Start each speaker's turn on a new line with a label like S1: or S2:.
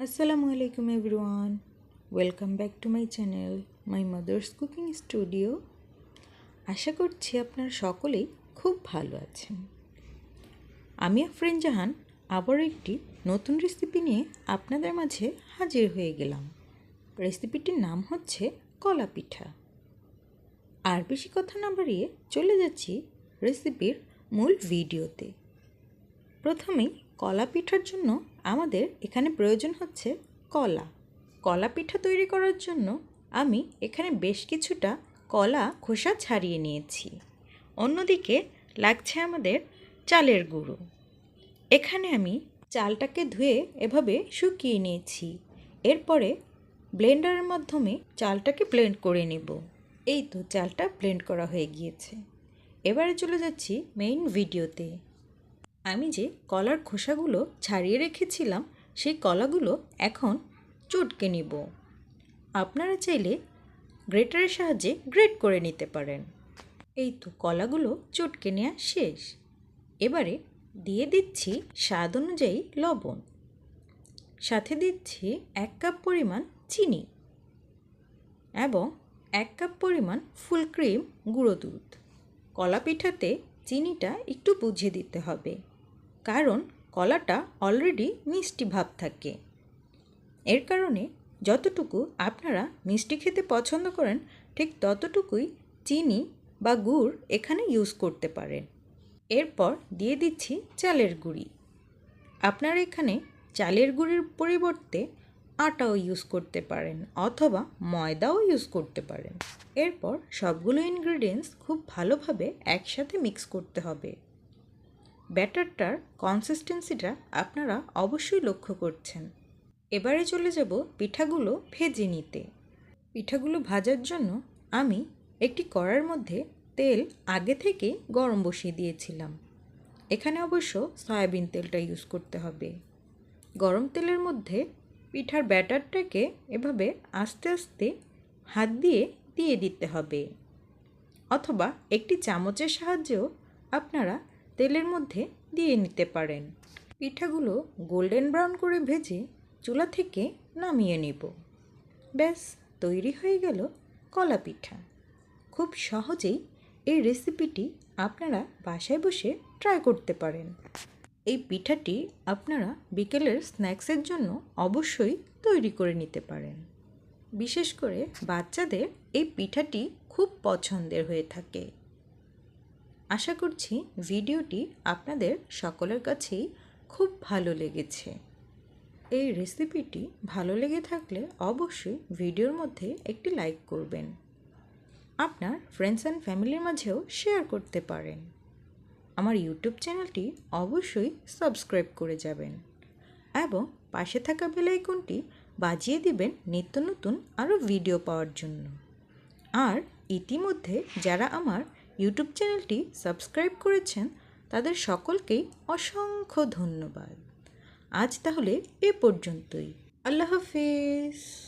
S1: আসসালামু আলাইকুম everyone welcome back to my channel my mother's cooking studio আশা করছি আপনারা সকলেই খুব ভালো আছেন। আমি আফরিন জাহান, আবারও একটি নতুন রেসিপি নিয়ে আপনাদের মাঝে হাজির হয়ে গেলাম। রেসিপিটির নাম হচ্ছে কলা পিঠা। আর বেশি কথা না বাড়িয়ে চলে যাচ্ছি রেসিপির মূল ভিডিওতে প্রথমেই কলা পিঠার জন্য আমাদের এখানে প্রয়োজন হচ্ছে কলা। কলা পিঠা তৈরি করার জন্য আমি এখানে বেশ কিছুটা কলা খোসা ছাড়িয়ে নিয়েছি। অন্যদিকে লাগছে আমাদের চালের গুঁড়ো। এখানে আমি চালটাকে ধুয়ে এভাবে শুকিয়ে নিয়েছি। এরপরে ব্লেন্ডারের মাধ্যমে চালটাকে ব্লেন্ড করে নেব। এই তো চালটা ব্লেন্ড করা হয়ে গিয়েছে। এবারে চলে যাচ্ছি মেইন ভিডিওতে আমি যে কলার খোসাগুলো ছাড়িয়ে রেখেছিলাম, সেই কলাগুলো এখন চটকে নিব। আপনারা চাইলে গ্রেটারের সাহায্যে গ্রেট করে নিতে পারেন। এই তো কলাগুলো চটকে নেওয়া শেষ। এবারে দিয়ে দিচ্ছি স্বাদ অনুযায়ী লবণ। সাথে দিচ্ছি এক কাপ পরিমাণ চিনি এবং এক কাপ পরিমাণ ফুল ক্রিম, গুঁড়ো দুধ। কলা পিঠাতে চিনিটা একটু বুঝিয়ে দিতে হবে। কারণ কলাটা অলরেডি মিষ্টি ভাব থাকে। এর কারণে যতটুকু আপনারা মিষ্টি খেতে পছন্দ করেন, ঠিক ততটুকুই চিনি বা গুড় এখানে ইউজ করতে পারেন। এরপর দিয়ে দিচ্ছি চালের গুঁড়ি। আপনারা এখানে চালের গুঁড়ির পরিবর্তে আটাও ইউজ করতে পারেন অথবা ময়দাও ইউজ করতে পারেন। এরপর সবগুলো ইনগ্রিডিয়েন্টস খুব ভালোভাবে একসাথে মিক্স করতে হবে। ব্যাটারটার কনসিস্টেন্সিটা আপনারা অবশ্যই লক্ষ্য করছেন। এবারে চলে যাব পিঠাগুলো ভেজে নিতে। পিঠাগুলো ভাজার জন্য আমি একটি কড়ার মধ্যে তেল আগে থেকে গরম বসিয়ে দিয়েছিলাম। এখানে অবশ্য সয়াবিন তেলটা ইউজ করতে হবে। গরম তেলের মধ্যে পিঠার ব্যাটারটাকে এভাবে আস্তে আস্তে হাত দিয়ে দিয়ে দিতে হবে। অথবা একটি চামচের সাহায্যেও আপনারা তেলের মধ্যে দিয়ে নিতে পারেন। পিঠাগুলো গোল্ডেন ব্রাউন করে ভেজে চুলা থেকে নামিয়ে নেব। ব্যাস, তৈরি হয়ে গেল কলা পিঠা। খুব সহজেই এই রেসিপিটি আপনারা বাসায় বসে ট্রাই করতে পারেন। এই পিঠাটি আপনারা বিকেলের স্ন্যাক্সের জন্য অবশ্যই তৈরি করে নিতে পারেন। বিশেষ করে বাচ্চাদের এই পিঠাটি খুব পছন্দের হয়ে থাকে। আশা করছি ভিডিওটি আপনাদের সকলের কাছেই খুব ভালো লেগেছে। এই রেসিপিটি ভালো লেগে থাকলে অবশ্যই ভিডিওর মধ্যে একটি লাইক করবেন। আপনার ফ্রেন্ডস অ্যান্ড ফ্যামিলির মাঝেও শেয়ার করতে পারেন। আমার ইউটিউব চ্যানেলটি অবশ্যই সাবস্ক্রাইব করে যাবেন এবং পাশে থাকা বেলাইকনটি বাজিয়ে দিবেন নিত্য নতুন আরও ভিডিও পাওয়ার জন্য। আর ইতিমধ্যে যারা আমার ইউটিউব চ্যানেলটি সাবস্ক্রাইব করেছেন তাদের সকলকেই অসংখ্য ধন্যবাদ। আজ তাহলে এ পর্যন্তই। আল্লাহ হাফিজ।